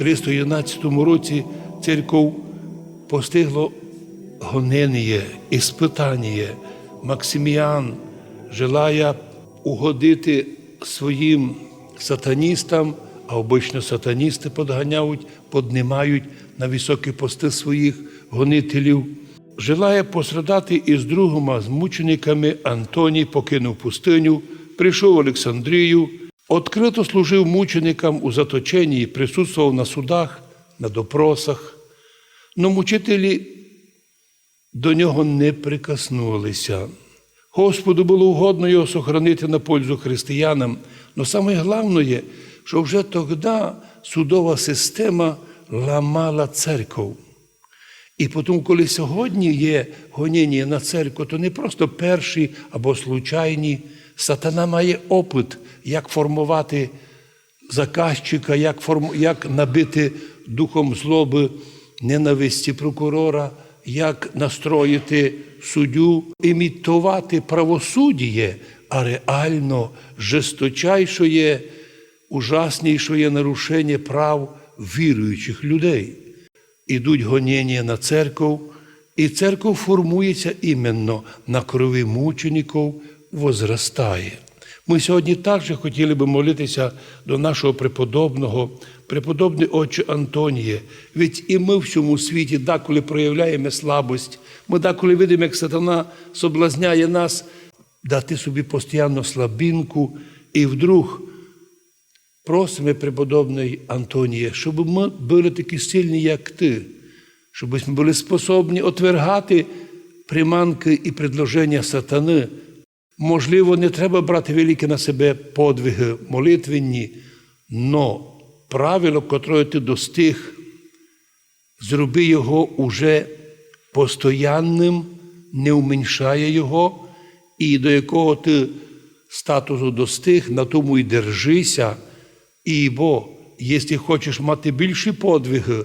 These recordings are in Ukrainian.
311 році церков постигло гонення, іспитання. Максиміан, желая угодити своїм сатаністам, а обично сатаністи подганяють, поднимають на високі пости своїх гонителів. Желає пострадати із другома з мучениками Антоній покинув пустиню, прийшов в Олександрію, відкрито служив мученикам у заточенні, присутствував на судах, на допросах. Но мучителі до нього не прикоснулися. Господу було угодно його сохранити на пользу християнам. Но саме головне, що вже тоді судова система ламала церкву. І потім, коли сьогодні є гоніння на церкву, то не просто перші або случайні. Сатана має опит, як формувати заказчика, як, форм... як набити духом злоби, ненависті прокурора, як настроїти суддю, імітувати правосуддя, а реально жесточайшое, ужаснішое нарушення прав віруючих людей. Ідуть гоніння на церкву, і церква формується іменно на крові мучеників, возростає. Ми сьогодні також хотіли би молитися до нашого преподобного, преподобний отче Антоніє. Ведь і ми в цьому світі деколи проявляємо слабость, ми деколи видимо, як сатана соблазняє нас дати собі постійно слабінку, і вдруг просимо преподобний Антонія, щоб ми були такі сильні, як ти, щоб ми були способні отвергати приманки і предложення сатани. Можливо, не треба брати великі на себе подвиги молитвенні, но правило, котре ти достиг, зроби його уже постоянним, не уменьшає його, і до якого ти статусу достиг, на тому й держися. І бо, якщо хочеш мати більші подвиги,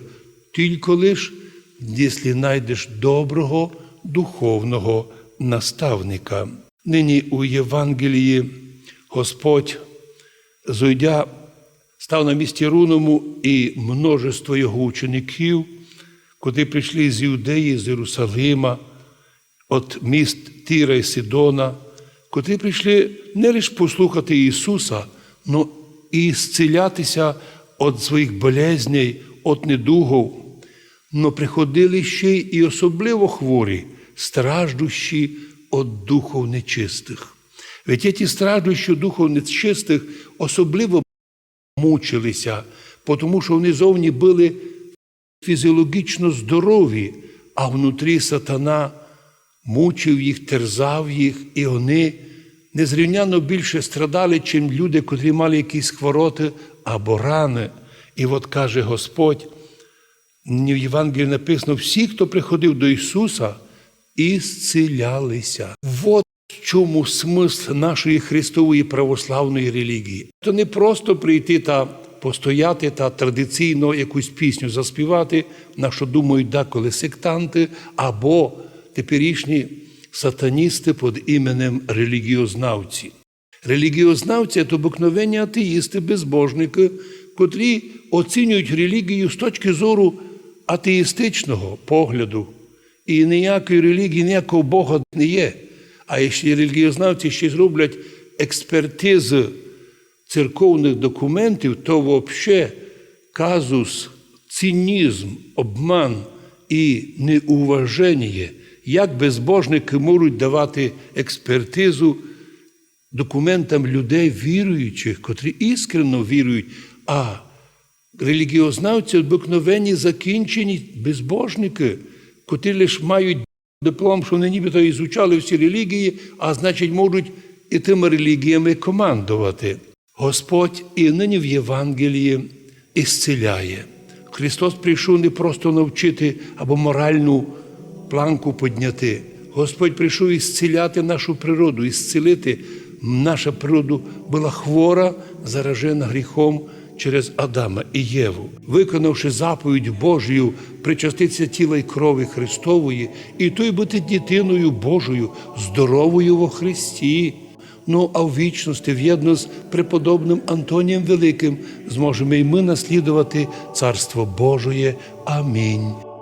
тільки лиш, якщо знайдеш доброго духовного наставника. Нині у Євангелії Господь, зойдя, став на місці Руному і множество його учеників, куди прийшли з Іудеї, з Єрусалима, від міст Тіра і Сидона, котрі прийшли не лише послухати Ісуса, але і зцілятися від своїх болезней, від недугов, но приходили ще й особливо хворі, страждущі від духов нечистих. Ведь ті страждущі духов нечистих особливо мучилися, тому що вони зовні були фізіологічно здорові, а внутрі сатана мучив їх, терзав їх, і вони незрівняно більше страдали, чим люди, котрі мали якісь хвороти або рани. І от каже Господь, в Євангелії написано: всі, хто приходив до Ісуса, і зцілялися. Вот в чому смисл нашої Христової православної релігії. То не просто прийти та постояти та традиційно якусь пісню заспівати, на що думають деколи сектанти, або теперішні сатаністи під іменем релігіознавці. Релігіознавці це обикновенні атеїсти, безбожники, котрі оцінюють релігію з точки зору атеїстичного погляду. І ніякої релігії, ніякого Бога не є. А якщо релігіознавці ще зроблять експертизи церковних документів, то взагалі казус, цинізм, обман і неуваження, як безбожники можуть давати експертизу документам людей віруючих, котрі іскренно вірують, а релігіознавці обикновенні закінчені безбожники, котрі лише мають диплом, що вони нібито ізучали всі релігії, а значить, можуть і тими релігіями командувати. Господь і нині в Євангелії ісціляє. Христос прийшов не просто навчити або моральну планку підняти. Господь прийшов ісціляти нашу природу, ісцілити. Наша природа була хвора, заражена гріхом через Адама і Єву, виконавши заповідь Божою, причаститися тіла й крові Христової, і той бути дитиною Божою, здоровою во Христі. Ну а в вічності, в'єдно з преподобним Антонієм Великим, зможемо і ми наслідувати Царство Божоє. Амінь.